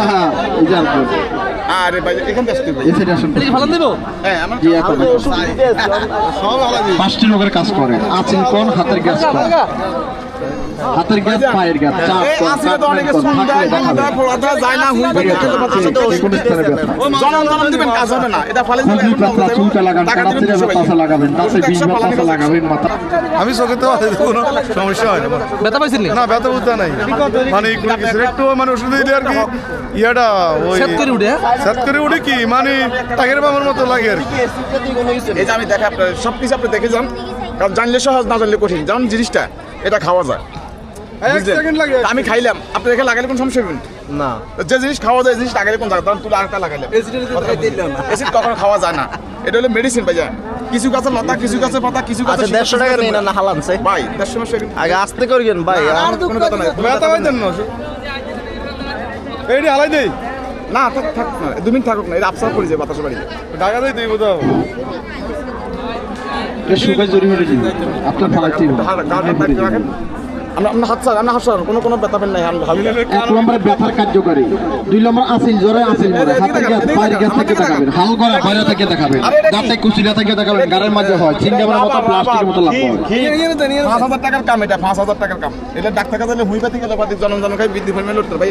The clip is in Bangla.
হ্যাঁ আরে ভাই এখান থেকে আসতে ভাই হ্যাঁ আমার জি এখন সব আলাদা। পাঁচটি রোগের কাজ করে। আচিন কোন হাতের গ্যাস কোন? হাতের গ্যাস পায়ের গ্যাস চাপ আসলে তো অনেকে যায় না হুই ঠিক আছে, যে কোনো স্থানে ব্যথা? জনম জনম দিবেন কাজ হবে না এটা ফালে পাতলা চুলটা লাগান পাশা লাগাবেন দাঁতে বিষ বা পাশা লাগাবেন মাথা আমি চোখে তো কোনো সমস্যা হয় না ব্যথা পাইছেন না? ব্যথা বুঝতে নাই। মানে কোনো কিছু একটু মানে ওষুধ দিলে আর কি ইয়াটা ওই সেট করে উঠে হ্যাঁ? সাত করে উঠে কি মানে টাকের বাবার মতো লাগে আর কি। এই যে আমি দেখা আপনার সব কিছু আপনি দেখে যান কারণ জানলে সহজ না জানলে কঠিন। যেমন জিনিসটা এটা খাওয়া যায়। আমি খাইলাম আপনি এখানে লাগালে কোন সমস্যা হবে না। যে জিনিস খাওয়া যায় জিনিস লাগালে কোন জায়গা? তুলে আরেকটা লাগাইলাম এসিড কখনো খাওয়া যায় না। এটা হলো মেডিসিন ভাই কিছু গাছের লতা কিছু গাছের পাতা কিছু গাছের আচ্ছা দেড়শো টাকা নেই না? না হালানছে ভাই দেড়শো মাসে আগে আসতে করিয়েন ভাই। আর কোনো কথা নাই। ব্যথা হয় না এইটি হালাই দেই। না থাক থাক না দু মিনিট থাকুক না এটা আফসার করে যায় বাতাসে বাড়ি। ঢাকা দেই তুই বোধ এটা জড়ি হয়ে দিন আপনার ফালাচ্ছি আমরা আমরা হাত ছাড় আমরা হাত ছাড় কোনো কোনো ব্যথা পেন নাই এক নম্বরে ব্যথার কার্যকারী দুই নম্বর আসিল জ্বরে আসিল মরে হাতের গ্যাস পায়ের গ্যাস থেকে দেখাবেন হাল করা ঘরে থেকে দেখাবেন দাঁতে কুচিলা থেকে দেখাবেন গাড়ির মাঝে হয় চিংড়ামের মতো প্লাস্টিকের মতো লাগবে পাঁচ হাজার টাকার কাম এটা পাঁচ হাজার টাকার কাম এটা ডাক্তার কাছে হুই পাতি গেলে পাতি জন খাই বৃদ্ধি পরিমাণ লড়তে ভাই